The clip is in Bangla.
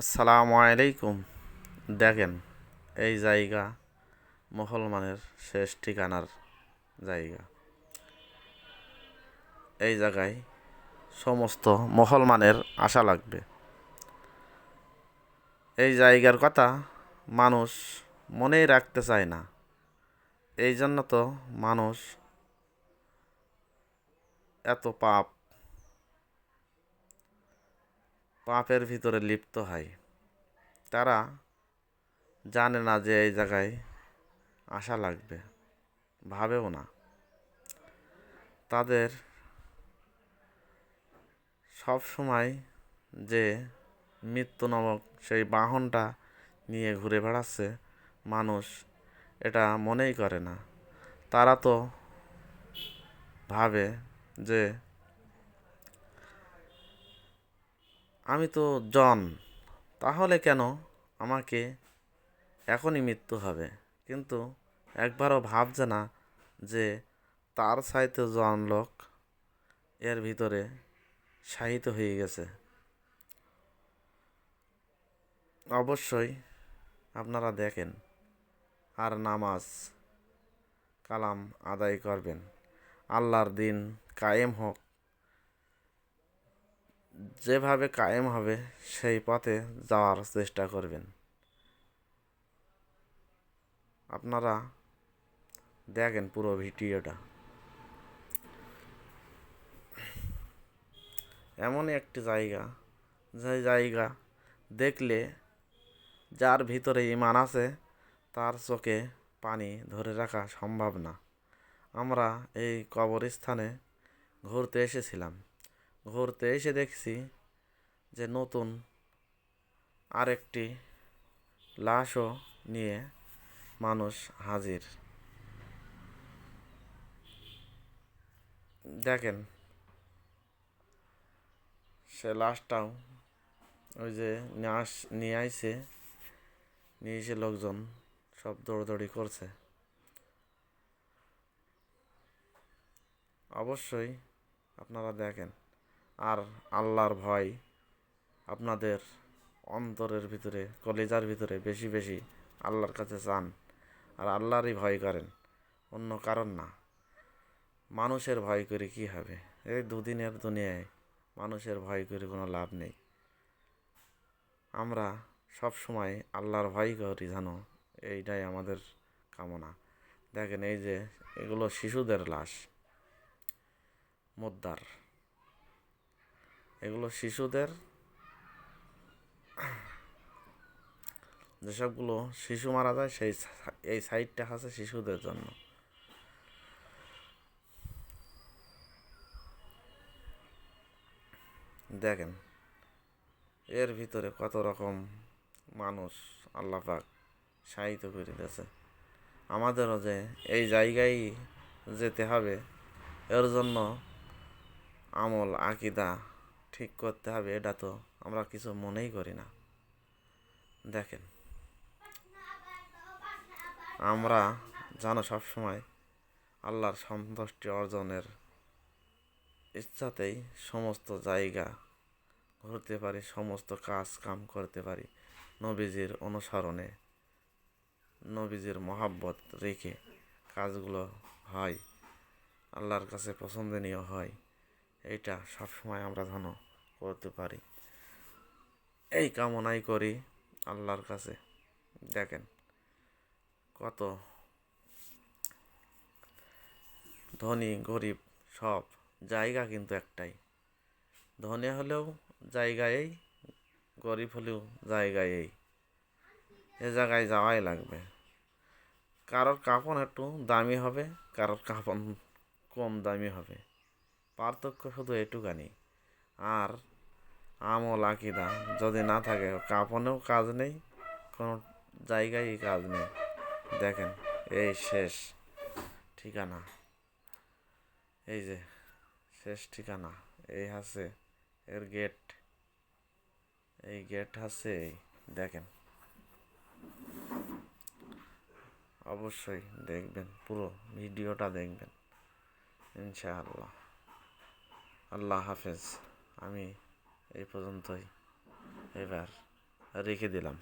আসসালামু আলাইকুম। দেখেন, এই জায়গা মুসলমানের শেষ ঠিকানার জায়গা। এই জায়গায় সমস্ত মুসলমানের আশা লাগবে। এই জায়গার কথা মানুষ মনেই রাখতে চায় না। এই জন্য তো মানুষ এত পাপ পাপের ভিতরে লিপ্ত হয়। তারা জানে না যে এই জায়গায় আসা লাগবে, ভাবেও না। তাদের সব সময় যে মৃত্যু নামক সেই বাহনটা নিয়ে ঘুরে বেড়াচ্ছে, মানুষ এটা মনেই করে না। তারা তো ভাবে যে আমি তো জন, তাহলে কেন? আমাকে এখনই মৃত্যু হবে। কিন্তু একবারও ভাবছে না যে তার সাইতে জন লোক এর ভিতরে শাহিত হয়ে গেছে। অবশ্যই আপনারা দেখেন আর নামাজ, কালাম আদায় করবেন। আল্লাহর দিন কায়েম হোক। যেভাবে কায়েম হবে, সেই পথে যাওয়ার চেষ্টা করবেন। আপনারা দেখেন পুরো ভিডিওটা। এমনই একটি জায়গা, যে জায়গা দেখলে যার ভিতরে ইমান আছে, তার চোখে পানি ধরে রাখা সম্ভব না। আমরা এই কবরস্থানে ঘুরতে এসেছিলাম। ঘুরতে এসে দেখছি যে নতুন আরেকটি লাশও নিয়ে মানুষ হাজির। দেখেন, সে লাশটাও ওই যে আস, নিয়ে আইছে, নিয়ে এসে লোকজন সব দৌড়দৌড়ি করছে। অবশ্যই আপনারা দেখেন। আর আল্লাহর ভয় আপনাদের অন্তরের ভিতরে, কলেজার ভিতরে বেশি বেশি আল্লাহর কাছে চান আর আল্লাহরই ভয় করেন। অন্য কারণ না। মানুষের ভয় করে কি হবে? এই দুদিনের দুনিয়ায় মানুষের ভয় করে কোনো লাভ নেই। আমরা সব সময় আল্লাহর ভয় করি জানো? এইটাই আমাদের কামনা। দেখেন এই যে এগুলো শিশুদের লাশ মোদ্দার এগুলো শিশুদের যেসবগুলো শিশু মারা যায়, সেই এই সাইডটা আছে শিশুদের জন্য। দেখেন, এর ভিতরে কত রকম মানুষ আল্লাহ পাক সাহিত্য করে দিয়েছে। আমাদেরও যে এই জায়গায় যেতে হবে, এর জন্য আমল, আকিদা ঠিক করতে হবে, এটা তো আমরা কিছু মনেই করি না। দেখেন, আমরা জানো সবসময় আল্লাহর সন্তুষ্টি অর্জনের ইচ্ছাতেই সমস্ত জায়গা ঘুরতে পারি, সমস্ত কাজ কাম করতে পারি নবীজির অনুসরণে, নবীজির মহাব্বত রেখে কাজগুলো হয়, আল্লাহর কাছে পছন্দনীয় হয়, এইটা সবসময় আমরা যেন করতে পারি। এই কামনাই করি আল্লাহর কাছে। দেখেন কত ধনী, গরিব সব জায়গা কিন্তু একটাই। ধনী হলেও জায়গায় গরিব হলেও জায়গায় এ জায়গায় যাওয়াই লাগবে। কারোর কাপড় একটু দামি হবে, কারোর কাপড় কম দামি হবে। পার্থক্য শুধু এটুকানি আর আমল আকিদা। যদি না থাকে কাপনেও কাজ নেই, কোনো জায়গায় কাজ নেই। দেখেন, এই শেষ ঠিকানা। এই যে, শেষ ঠিকানা। এই আছে এর গেট এই গেট আছে এই, দেখেন। অবশ্যই দেখবেন, পুরো ভিডিওটা দেখবেন। ইনশাআল্লাহ। আল্লাহ হাফেজ। আমি এই পর্যন্তই। এবার রেখে দিলাম।